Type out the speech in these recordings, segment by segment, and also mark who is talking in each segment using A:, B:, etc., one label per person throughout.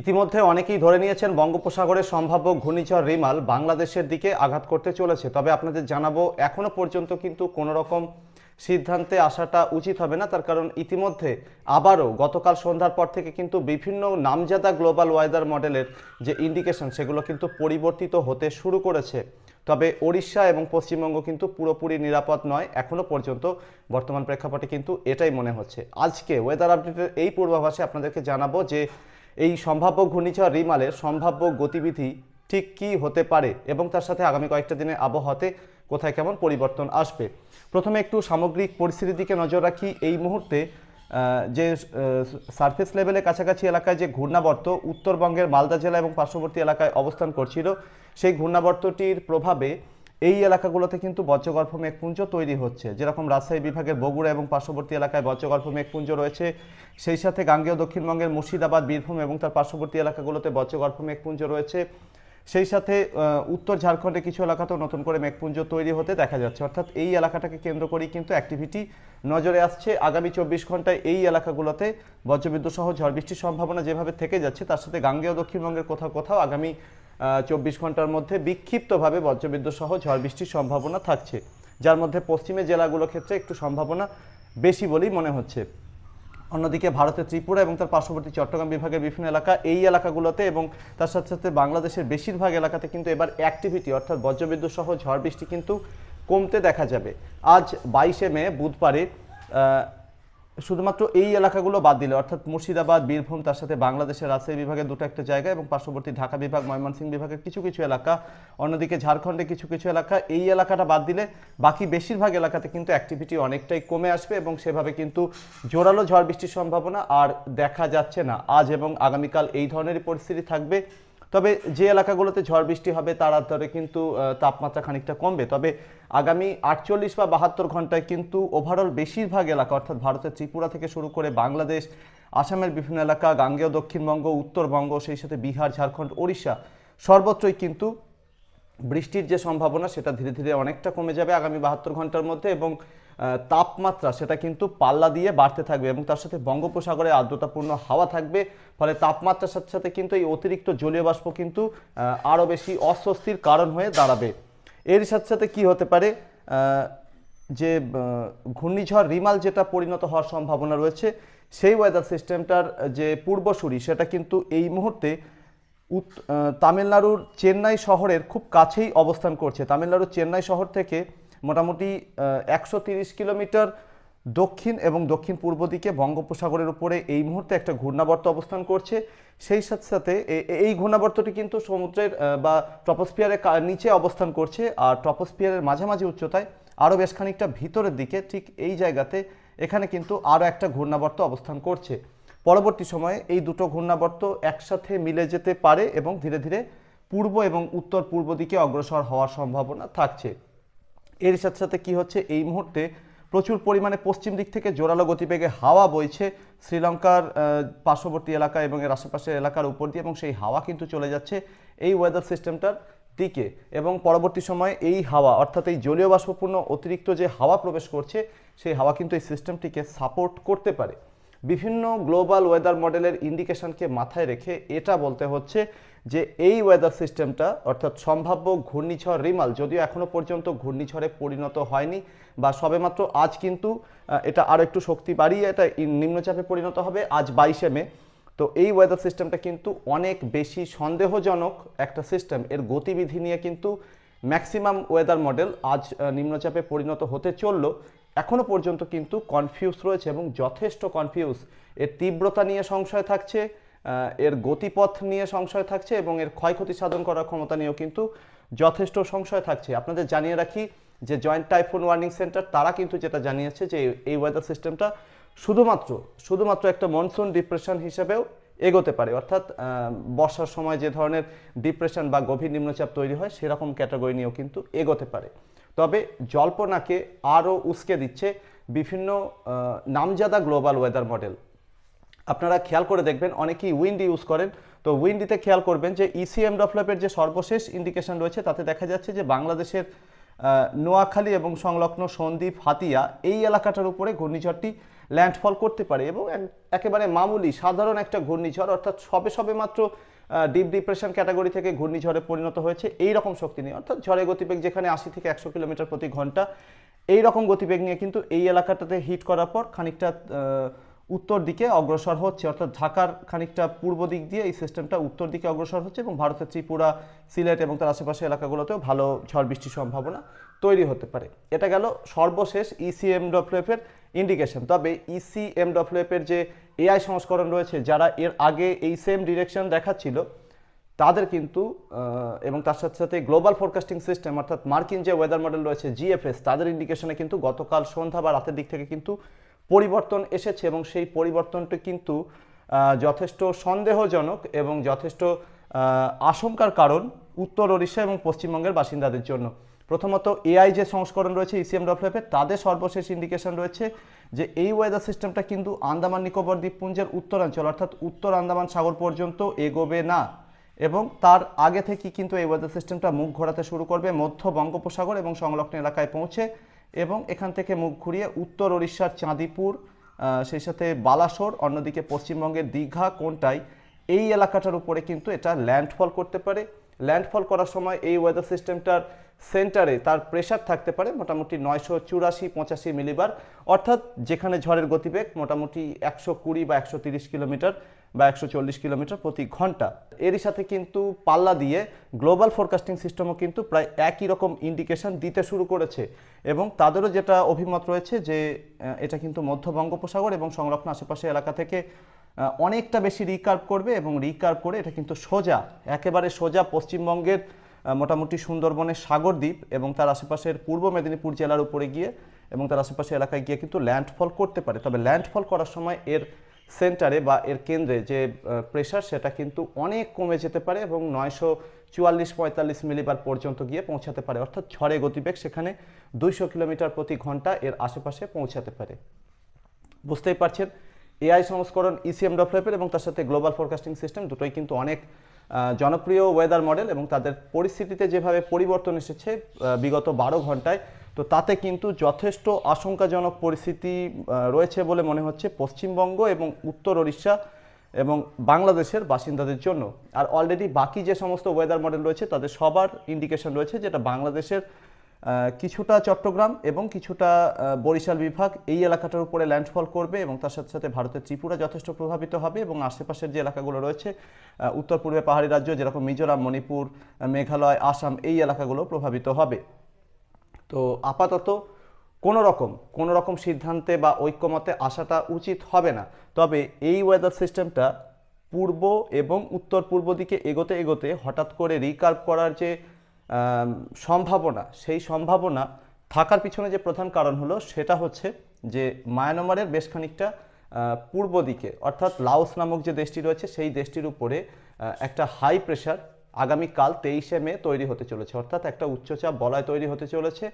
A: ইতিমধ্যে অনেকেই ধরে নিয়েছেন বঙ্গোপসাগরের সম্ভাব্য ঘূর্ণিঝড় রিমাল বাংলাদেশের দিকে আঘাত করতে চলেছে। তবে আপনাদের জানাব, এখনও পর্যন্ত কিন্তু কোনো রকম সিদ্ধান্তে আসাটা উচিত হবে না। তার কারণ ইতিমধ্যে আবারও গতকাল সন্ধ্যার পর থেকে কিন্তু বিভিন্ন নামজাদা গ্লোবাল ওয়েদার মডেলের যে ইন্ডিকেশন, সেগুলো কিন্তু পরিবর্তিত হতে শুরু করেছে। তবে ওড়িশা এবং পশ্চিমবঙ্গ কিন্তু পুরোপুরি নিরাপদ নয়। এখনও পর্যন্ত বর্তমান প্রেক্ষাপটে কিন্তু এটাই মনে হচ্ছে। আজকে ওয়েদার আপডেটের এই পূর্বাভাসে আপনাদেরকে জানাব যে এই সম্ভাব্য ঘূর্ণিঝড় রিমালের সম্ভাব্য গতিবিধি ঠিক কী হতে পারে এবং তার সাথে আগামী কয়েকটা দিনে আবহাওয়াতে কোথায় কেমন পরিবর্তন আসবে? প্রথমে একটু সামগ্রিক পরিস্থিতির দিকে নজর রাখি। এই মুহূর্তে যে সারফেস লেভেলের কাছাকাছি এলাকায় যে ঘূর্ণাবর্ত উত্তরবঙ্গের মালদা জেলা এবং পার্শ্ববর্তী এলাকায় অবস্থান করছিল, সেই ঘূর্ণাবর্তটির প্রভাবে এই এলাকাগুলোতে কিন্তু বজ্রগর্ভ মেঘপুঞ্জ তৈরি হচ্ছে। যেরকম রাজশাহী বিভাগের বগুড়া এবং পার্শ্ববর্তী এলাকায় বজ্রগর্ভ মেঘপুঞ্জ রয়েছে, সেই সাথে গাঙ্গেয় দক্ষিণবঙ্গের মুর্শিদাবাদ, বীরভূম এবং তার পার্শ্ববর্তী এলাকাগুলোতে বজ্রগর্ভ মেঘপুঞ্জ রয়েছে। সেই সাথে উত্তর ঝাড়খণ্ডে কিছু এলাকাতেও নতুন করে মেঘপুঞ্জ তৈরি হতে দেখা যাচ্ছে। অর্থাৎ এই এলাকাটাকে কেন্দ্র করেই কিন্তু অ্যাক্টিভিটি নজরে আসছে। আগামী চব্বিশ ঘন্টায় এই এলাকাগুলোতে বজ্রবিদ্যুৎ সহ ঝড় বৃষ্টির সম্ভাবনা যেভাবে থেকে যাচ্ছে, তার সাথে গাঙ্গেয় দক্ষিণবঙ্গের কোথাও কোথাও আগামী চব্বিশ ঘণ্টার মধ্যে বিক্ষিপ্তভাবে বজ্রবিদ্যুৎ সহ ঝড় বৃষ্টির সম্ভাবনা থাকছে। যার মধ্যে পশ্চিমের জেলাগুলোর ক্ষেত্রে একটু সম্ভাবনা বেশি বলেই মনে হচ্ছে। অন্যদিকে ভারতের ত্রিপুরা এবং তার পার্শ্ববর্তী চট্টগ্রাম বিভাগের বিভিন্ন এলাকা, এই এলাকাগুলোতে এবং তার সাথে সাথে বাংলাদেশের বেশিরভাগ এলাকাতে কিন্তু এবার অ্যাক্টিভিটি অর্থাৎ বজ্রবিদ্যুৎ সহ ঝড় বৃষ্টি কিন্তু কমতে দেখা যাবে। আজ বাইশে মে, বুধবারে শুধুমাত্র এই এলাকাগুলো বাদ দিলে, অর্থাৎ মুর্শিদাবাদ, বীরভূম, তার সাথে বাংলাদেশের রাজশাহী বিভাগের দুটো একটা জায়গা এবং পার্শ্ববর্তী ঢাকা বিভাগ, ময়মনসিংহ বিভাগের কিছু কিছু এলাকা, অন্যদিকে ঝাড়খণ্ডে কিছু কিছু এলাকা, এই এলাকাটা বাদ দিলে বাকি বেশিরভাগ এলাকাতে কিন্তু অ্যাক্টিভিটি অনেকটাই কমে আসবে এবং সেভাবে কিন্তু জোরালো ঝড় বৃষ্টির সম্ভাবনা আর দেখা যাচ্ছে না। আজ এবং আগামীকাল এই ধরনেরই পরিস্থিতি থাকবে। তবে যে এলাকাগুলোতে ঝড় বৃষ্টি হবে তার আধারে কিন্তু তাপমাত্রা খানিকটা কমবে। তবে আগামী আটচল্লিশ বা বাহাত্তর ঘন্টায় কিন্তু ওভারঅল বেশিরভাগ এলাকা, অর্থাৎ ভারতের ত্রিপুরা থেকে শুরু করে বাংলাদেশ, আসামের বিভিন্ন এলাকা, গাঙ্গেয়, দক্ষিণবঙ্গ, উত্তরবঙ্গ, সেই সাথে বিহার, ঝাড়খণ্ড, ওড়িশা, সর্বত্রই কিন্তু বৃষ্টির যে সম্ভাবনা, সেটা ধীরে ধীরে অনেকটা কমে যাবে আগামী বাহাত্তর ঘণ্টার মধ্যে এবং তাপমাত্রা সেটা কিন্তু পাল্লা দিয়ে বাড়তে থাকবে এবং তার সাথে বঙ্গোপসাগরে আর্দ্রতাপূর্ণ হাওয়া থাকবে। ফলে তাপমাত্রার সাথে সাথে কিন্তু এই অতিরিক্ত জলীয় বাষ্প কিন্তু আরও বেশি অস্বস্তির কারণ হয়ে দাঁড়াবে। এর সাথে সাথে কি হতে পারে? যে ঘূর্ণিঝড় রিমাল যেটা পরিণত হওয়ার সম্ভাবনা রয়েছে, সেই ওয়েদার সিস্টেমটার যে পূর্বসূরি সেটা কিন্তু এই মুহূর্তে উত- তামিলনাড়ুর চেন্নাই শহরের খুব কাছেই অবস্থান করছে। তামিলনাড়ুর চেন্নাই শহর থেকে মোটামুটি একশো কিলোমিটার দক্ষিণ এবং দক্ষিণ পূর্ব দিকে বঙ্গোপসাগরের উপরে এই মুহূর্তে একটা ঘূর্ণাবর্ত অবস্থান করছে। সেই সাথে সাথে এই ঘূর্ণাবর্তটি কিন্তু সমুদ্রের বা ট্রপোস্ফিয়ারের নিচে অবস্থান করছে আর ট্রপোস্ফিয়ারের মাঝামাঝি উচ্চতায় আরও বেশ খানিকটা ভিতরের দিকে ঠিক এই জায়গাতে এখানে কিন্তু আরও একটা ঘূর্ণাবর্ত অবস্থান করছে। পরবর্তী সময়ে এই দুটো ঘূর্ণাবর্ত একসাথে মিলে যেতে পারে এবং ধীরে ধীরে পূর্ব এবং উত্তর পূর্ব দিকে অগ্রসর হওয়ার সম্ভাবনা থাকছে। এর সাথে সাথে কি হচ্ছে? এই মুহূর্তে প্রচুর পরিমাণে পশ্চিম দিক থেকে জোরালো গতিবেগে হাওয়া বইছে শ্রীলঙ্কার পার্শ্ববর্তী এলাকা এবং এর আশেপাশের এলাকার উপর দিয়ে এবং সেই হাওয়া কিন্তু চলে যাচ্ছে এই ওয়েদার সিস্টেমটার দিকে এবং পরবর্তী সময়ে এই হাওয়া অর্থাৎ এই জলীয় বাষ্পপূর্ণ অতিরিক্ত যে হাওয়া প্রবেশ করছে, সেই হাওয়া কিন্তু এই সিস্টেমটিকে সাপোর্ট করতে পারে। বিভিন্ন গ্লোবাল ওয়েদার মডেলের ইন্ডিকেশনকে মাথায় রেখে এটা বলতে হচ্ছে যে এই ওয়েদার সিস্টেমটা অর্থাৎ সম্ভাব্য ঘূর্ণিঝড় রিমাল, যদিও এখনও পর্যন্ত ঘূর্ণিঝড়ে পরিণত হয়নি বা সবেমাত্র আজ কিন্তু এটা আরও একটু শক্তি বাড়িয়ে এটা নিম্নচাপে পরিণত হবে আজ বাইশে মে। তো এই ওয়েদার সিস্টেমটা কিন্তু অনেক বেশি সন্দেহজনক একটা সিস্টেম এর গতিবিধি নিয়ে কিন্তু ম্যাক্সিমাম ওয়েদার মডেল আজ নিম্নচাপে পরিণত হতে চলল। এখনও পর্যন্ত কিন্তু কনফিউজ রয়েছে এবং যথেষ্ট কনফিউজ এর তীব্রতা নিয়ে সংশয় থাকছে এর গতিপথ নিয়ে সংশয় থাকছে এবং এর ক্ষয়ক্ষতি সাধন করার ক্ষমতা নিয়েও কিন্তু যথেষ্ট সংশয় থাকছে। আপনাদের জানিয়ে রাখি যে জয়েন্ট টাইফুন ওয়ার্নিং সেন্টার তারা কিন্তু যেটা জানিয়েছে যে এই ওয়েদার সিস্টেমটা শুধুমাত্র শুধুমাত্র একটা মনসুন ডিপ্রেশন হিসেবেও এগোতে পারে। অর্থাৎ বর্ষার সময় যে ধরনের ডিপ্রেশন বা গভীর নিম্নচাপ তৈরি হয়, সেরকম ক্যাটাগরি নিয়েও কিন্তু এগোতে পারে। তবে জল্পনাকে আরও উস্কে দিচ্ছে বিভিন্ন নামজাদা গ্লোবাল ওয়েদার মডেল আপনারা খেয়াল করে দেখবেন, অনেকেই উইন্ড ইউজ করেন। তো উইন্ডিতে খেয়াল করবেন যে E ইসিএম ডেভেলপের যে সর্বশেষ ইন্ডিকেশন রয়েছে, তাতে দেখা যাচ্ছে যে বাংলাদেশের নোয়াখালী এবং সংলগ্ন সন্দ্বীপ, হাতিয়া এই এলাকাটার উপরে ঘূর্ণিঝড়টি ল্যান্ডফল করতে পারে এবং একেবারে মামুলি, সাধারণ একটা ঘূর্ণিঝড়, অর্থাৎ সবে সবে মাত্র ডিপ ডিপ্রেশন ক্যাটাগরি থেকে ঘূর্ণিঝড়ে পরিণত হয়েছে এই রকম শক্তি নিয়ে। অর্থাৎ ঝড়ের গতিবেগ যেখানে আশি থেকে একশো কিলোমিটার প্রতি ঘণ্টা এই রকম গতিবেগ নিয়ে কিন্তু এই এলাকাটাতে হিট করার পর খানিকটা উত্তর দিকে অগ্রসর হচ্ছে, অর্থাৎ ঢাকার খানিকটা পূর্ব দিক দিয়ে এই সিস্টেমটা উত্তর দিকে অগ্রসর হচ্ছে এবং ভারতের ত্রিপুরা, সিলেট এবং তার আশেপাশে এলাকাগুলোতেও ভালো ঝড় বৃষ্টির সম্ভাবনা তৈরি হতে পারে। এটা গেল সর্বশেষ E ইসিএমডব্লিউএফ এর ইন্ডিকেশন তবে E ইসিএমডব্লিউএফ এর যে এআই সংস্করণ রয়েছে, যারা এর আগে এই সেম ডিরেকশন দেখাচ্ছিল, তাদের কিন্তু এবং তার সাথে সাথে গ্লোবাল ফোরকাস্টিং সিস্টেম অর্থাৎ মার্কিন যে ওয়েদার মডেল রয়েছে জিএফএস তাদের ইন্ডিকেশনে কিন্তু গতকাল সন্ধ্যা বা রাতের দিক থেকে কিন্তু পরিবর্তন এসেছে এবং সেই পরিবর্তনটি কিন্তু যথেষ্ট সন্দেহজনক এবং যথেষ্ট আশঙ্কার কারণ উত্তর ওড়িশা এবং পশ্চিমবঙ্গের বাসিন্দাদের জন্য। প্রথমত, এআই যে সংস্করণ রয়েছে E ইসিএম ডব্লিউএফের তাদের সর্বশেষ ইন্ডিকেশন রয়েছে যে এই ওয়েদার সিস্টেমটা কিন্তু আন্দামান, নিকোবর দ্বীপপুঞ্জের উত্তরাঞ্চল, অর্থাৎ উত্তর আন্দামান সাগর পর্যন্ত এগোবে না এবং তার আগে থেকেই কিন্তু এই ওয়েদার সিস্টেমটা মুখ ঘোরাতে শুরু করবে মধ্য বঙ্গোপসাগর এবং সংলগ্ন এলাকায় পৌঁছে এবং এখান থেকে মুখ ঘুরিয়ে উত্তর ওড়িশার চাঁদিপুর সেই সাথে বালাসোর, অন্যদিকে পশ্চিমবঙ্গের দীঘা কোনটাই, এই এলাকাটার উপরে কিন্তু এটা ল্যান্ডফল করতে পারে। ল্যান্ডফল করার সময় এই ওয়েদার সিস্টেমটার সেন্টারে তার প্রেশার থাকতে পারে মোটামুটি নয়শো চুরাশি, পঁচাশি মিলিবার অর্থাৎ যেখানে ঝড়ের গতিবেগ মোটামুটি একশো কুড়ি বা একশো তিরিশ কিলোমিটার বা একশো চল্লিশ কিলোমিটার প্রতি ঘণ্টা। এরই সাথে কিন্তু পাল্লা দিয়ে গ্লোবাল ফোরকাস্টিং সিস্টেমও কিন্তু প্রায় একই রকম ইন্ডিকেশন দিতে শুরু করেছে এবং তাদেরও যেটা অভিমত রয়েছে যে এটা কিন্তু মধ্য বঙ্গোপসাগর এবং সংরক্ষণ আশেপাশে এলাকা থেকে অনেকটা বেশি রিকার্ভ করবে এবং রিকার্ভ করে এটা কিন্তু সোজা, একেবারে সোজা পশ্চিমবঙ্গের মোটামুটি সুন্দরবনের সাগরদ্বীপ এবং তার আশেপাশের পূর্ব মেদিনীপুর জেলার উপরে গিয়ে এবং তার আশেপাশে এলাকায় গিয়ে কিন্তু ল্যান্ডফল করতে পারে। তবে ল্যান্ডফল করার সময় এর সেন্টারে বা এর কেন্দ্রে যে প্রেশার সেটা কিন্তু অনেক কমে যেতে পারে এবং নয়শো চুয়াল্লিশ পঁয়তাল্লিশ মিলিবার পর্যন্ত গিয়ে পৌঁছাতে পারে। অর্থাৎ ঝড়ে গতিবেগ সেখানে দুইশো কিলোমিটার প্রতি ঘণ্টা এর আশেপাশে পৌঁছাতে পারে। বুঝতেই পারছেন এআই সংস্করণ E ইসিএম ডেভেলপের এবং তার সাথে গ্লোবাল ফোরকাস্টিং সিস্টেম দুটোই কিন্তু অনেক জনপ্রিয় ওয়েদার মডেল এবং তাদের পরিস্থিতিতে যেভাবে পরিবর্তন এসেছে বিগত বারো ঘন্টায় তো তাতে কিন্তু যথেষ্ট আশঙ্কাজনক পরিস্থিতি রয়েছে বলে মনে হচ্ছে পশ্চিমবঙ্গ এবং উত্তর ওড়িশা এবং বাংলাদেশের বাসিন্দাদের জন্য। আর অলরেডি বাকি যে সমস্ত ওয়েদার মডেল রয়েছে, তাদের সবার ইন্ডিকেশন রয়েছে যেটা বাংলাদেশের কিছুটা চট্টগ্রাম এবং কিছুটা বরিশাল বিভাগ এই এলাকাটার উপরে ল্যান্ডফল করবে এবং তার সাথে সাথে ভারতের ত্রিপুরা যথেষ্ট প্রভাবিত হবে এবং আশেপাশের যে এলাকাগুলো রয়েছে উত্তর পূর্বে পাহাড়ি রাজ্য যেরকম মিজোরাম, মণিপুর মেঘালয়, আসাম এই এলাকাগুলো প্রভাবিত হবে। তো আপাতত কোনো রকম কোনো রকম সিদ্ধান্তে বা ঐক্যমতে আসাটা উচিত হবে না। তবে এই ওয়েদার সিস্টেমটা পূর্ব এবং উত্তর পূর্ব দিকে এগোতে এগোতে হঠাৎ করে রিকার্ভ করার যে সম্ভাবনা, সেই সম্ভাবনা থাকার পিছনে যে প্রধান কারণ হলো, সেটা হচ্ছে যে মায়ানমারের বেশ খানিকটা পূর্ব দিকে, অর্থাৎ লাওস নামক যে দেশটি রয়েছে, সেই দেশটির উপরে একটা হাই প্রেশার আগামীকাল তেইশে মে তৈরি হতে চলেছে, অর্থাৎ একটা উচ্চচাপ বলয় তৈরি হতে চলেছে,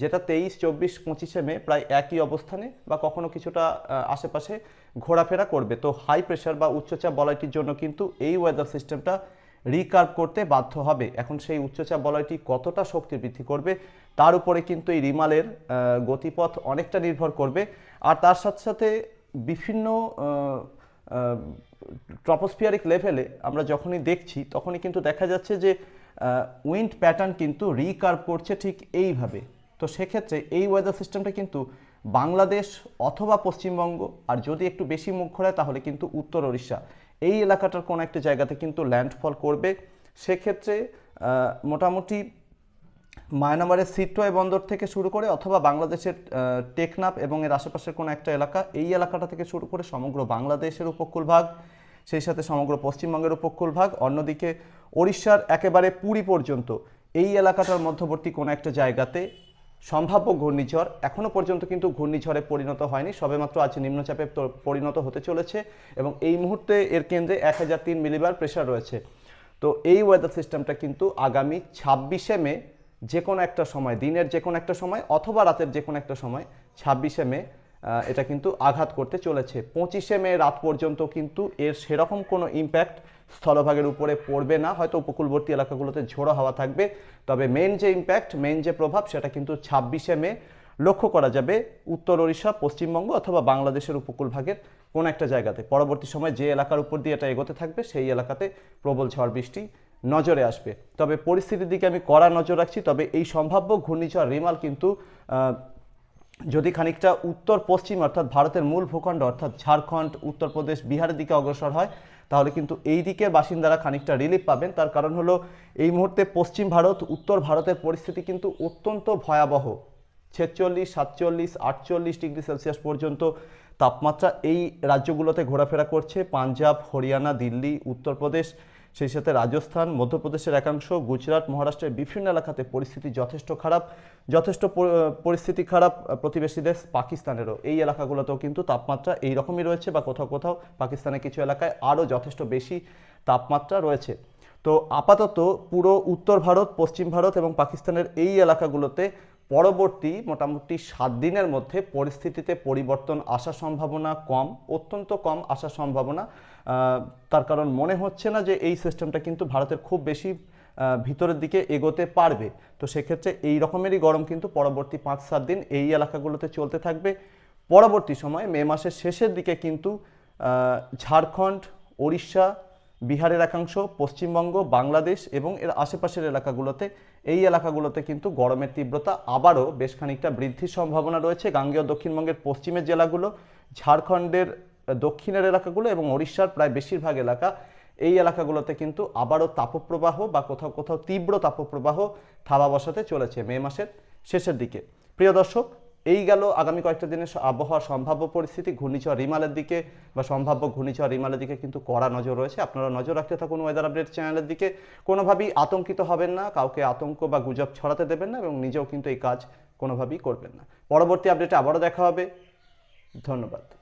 A: যেটা তেইশ, চব্বিশ, পঁচিশে মে প্রায় একই অবস্থানে বা কখনো কিছুটা আশেপাশে ঘোরাফেরা করবে। তো হাই প্রেশার বা উচ্চচাপ বলয়টির জন্য কিন্তু এই ওয়েদার সিস্টেমটা রিকার্ভ করতে বাধ্য হবে। এখন সেই উচ্চচাপ বলয়টি কতটা শক্তি বৃদ্ধি করবে, তার উপরে কিন্তু এই রিমালের গতিপথ অনেকটা নির্ভর করবে। আর তার সাথে সাথে বিভিন্ন ট্রপোস্ফিয়ারিক লেভেলে আমরা যখনই দেখছি, তখনই কিন্তু দেখা যাচ্ছে যে উইন্ড প্যাটার্ন কিন্তু রিকার্ভ করছে ঠিক এইভাবে। তো সেক্ষেত্রে এই ওয়েদার সিস্টেমটা কিন্তু বাংলাদেশ অথবা পশ্চিমবঙ্গ, আর যদি একটু বেশি মুখ ঘোরায় তাহলে কিন্তু উত্তর ওড়িশা, এই এলাকাটার কোনো একটা জায়গাতে কিন্তু ল্যান্ডফল করবে। সেক্ষেত্রে মোটামুটি মায়ানমারের সিট্রয় বন্দর থেকে শুরু করে অথবা বাংলাদেশের টেকনাপ এবং এর আশেপাশের কোনো একটা এলাকা, এই এলাকাটা থেকে শুরু করে সমগ্র বাংলাদেশের উপকূল ভাগ সেই সাথে সমগ্র পশ্চিমবঙ্গের উপকূল ভাগ অন্যদিকে ওড়িশার একেবারে পুরী পর্যন্ত, এই এলাকাটার মধ্যবর্তী কোনো একটা জায়গাতে সম্ভাব্য ঘূর্ণিঝড় এখনও পর্যন্ত কিন্তু ঘূর্ণিঝড়ে পরিণত হয়নি, সবেমাত্র আজ নিম্নচাপে পরিণত হতে চলেছে এবং এই মুহূর্তে এর কেন্দ্রে এক হাজার তিন মিলিবার প্রেশার রয়েছে। তো এই ওয়েদার সিস্টেমটা কিন্তু আগামী ছাব্বিশে মে যে কোনো একটা সময়, দিনের যে কোনো একটা সময় অথবা রাতের যে কোনো একটা সময় ছাব্বিশে মে এটা কিন্তু আঘাত করতে চলেছে। পঁচিশে মে রাত পর্যন্ত কিন্তু এর সেরকম কোনো ইম্প্যাক্ট স্থলভাগের উপরে পড়বে না। হয়তো উপকূলবর্তী এলাকাগুলোতে ঝোড়ো হাওয়া থাকবে, তবে মেন যে ইম্প্যাক্ট মেন যে প্রভাব, সেটা কিন্তু ছাব্বিশে মে লক্ষ্য করা যাবে উত্তর ওড়িশা, পশ্চিমবঙ্গ অথবা বাংলাদেশের উপকূল ভাগের কোন একটা জায়গাতে। পরবর্তী সময় যে এলাকার উপর দিয়ে এটা এগোতে থাকবে, সেই এলাকাতে প্রবল ঝড় বৃষ্টি নজরে আসবে। তবে পরিস্থিতির দিকে আমি কড়া নজর রাখছি। তবে এই সম্ভাব্য ঘূর্ণিঝড় রিমাল কিন্তু যদি খানিকটা উত্তর পশ্চিম অর্থাৎ ভারতের মূল ভূখণ্ড অর্থাৎ ঝাড়খণ্ড, উত্তরপ্রদেশ, বিহারের দিকে অগ্রসর হয়, তাহলে কিন্তু এই দিকের বাসিন্দারা খানিকটা রিলিফ পাবেন। তার কারণ হলো এই মুহূর্তে পশ্চিম ভারত, উত্তর ভারতের পরিস্থিতি কিন্তু অত্যন্ত ভয়াবহ। ছেচল্লিশ, সাতচল্লিশ, আটচল্লিশ ডিগ্রি সেলসিয়াস পর্যন্ত তাপমাত্রা এই রাজ্যগুলোতে ঘোরাফেরা করছে। পাঞ্জাব, হরিয়ানা, দিল্লি, উত্তরপ্রদেশ সেই সাথে রাজস্থান, মধ্যপ্রদেশের একাংশ, গুজরাট, মহারাষ্ট্রের বিভিন্ন এলাকাতে পরিস্থিতি যথেষ্ট খারাপ। যথেষ্ট পরিস্থিতি খারাপ প্রতিবেশী দেশ পাকিস্তানেরও। এই এলাকাগুলোতেও কিন্তু তাপমাত্রা এই রকমই রয়েছে বা কোথাও কোথাও পাকিস্তানের কিছু এলাকায় আরও যথেষ্ট বেশি তাপমাত্রা রয়েছে। তো আপাতত পুরো উত্তর ভারত, পশ্চিম ভারত এবং পাকিস্তানের এই এলাকাগুলোতে পরবর্তী মোটামুটি সাত দিনের মধ্যে পরিস্থিতিতে পরিবর্তন আসার সম্ভাবনা কম, অত্যন্ত কম আসার সম্ভাবনা। তার কারণ মনে হচ্ছে না যে এই সিস্টেমটা কিন্তু ভারতের খুব বেশি ভিতরের দিকে এগোতে পারবে। তো সেক্ষেত্রে এই রকমেরই গরম কিন্তু পরবর্তী পাঁচ সাত দিন এই এলাকাগুলোতে চলতে থাকবে। পরবর্তী সময় মে মাসের শেষের দিকে কিন্তু ঝাড়খণ্ড, ওড়িশা বিহারের একাংশ, পশ্চিমবঙ্গ, বাংলাদেশ এবং এর আশেপাশের এলাকাগুলোতে। এই এলাকাগুলোতে কিন্তু গরমের তীব্রতা আবারও বেশ খানিকটা বৃদ্ধির সম্ভাবনা রয়েছে। গাঙ্গেয় দক্ষিণবঙ্গের পশ্চিমের জেলাগুলো, ঝাড়খণ্ডের দক্ষিণের এলাকাগুলো এবং ওড়িশার প্রায় বেশিরভাগ এলাকা। এই এলাকাগুলোতে কিন্তু আবারও তাপপ্রবাহ বা কোথাও কোথাও তীব্র তাপপ্রবাহ থাবা বসাতে চলেছে মে মাসের শেষের দিকে। প্রিয় দর্শক এই গেল আগামী কয়েকটা দিনের আবহাওয়ার সম্ভাব্য পরিস্থিতি, ঘূর্ণিঝড় রিমালের দিকে বা সম্ভাব্য ঘূর্ণিঝড় রিমালের দিকে কিন্তু কড়া নজর রয়েছে। আপনারা নজর রাখতে থাকুন ওয়েদার আপডেট চ্যানেলের দিকে। কোনোভাবেই আতঙ্কিত হবেন না, কাউকে আতঙ্ক বা গুজব ছড়াতে দেবেন না এবং নিজেও কিন্তু এই কাজ কোনোভাবেই করবেন না। পরবর্তী আপডেটে আবারও দেখা হবে। ধন্যবাদ।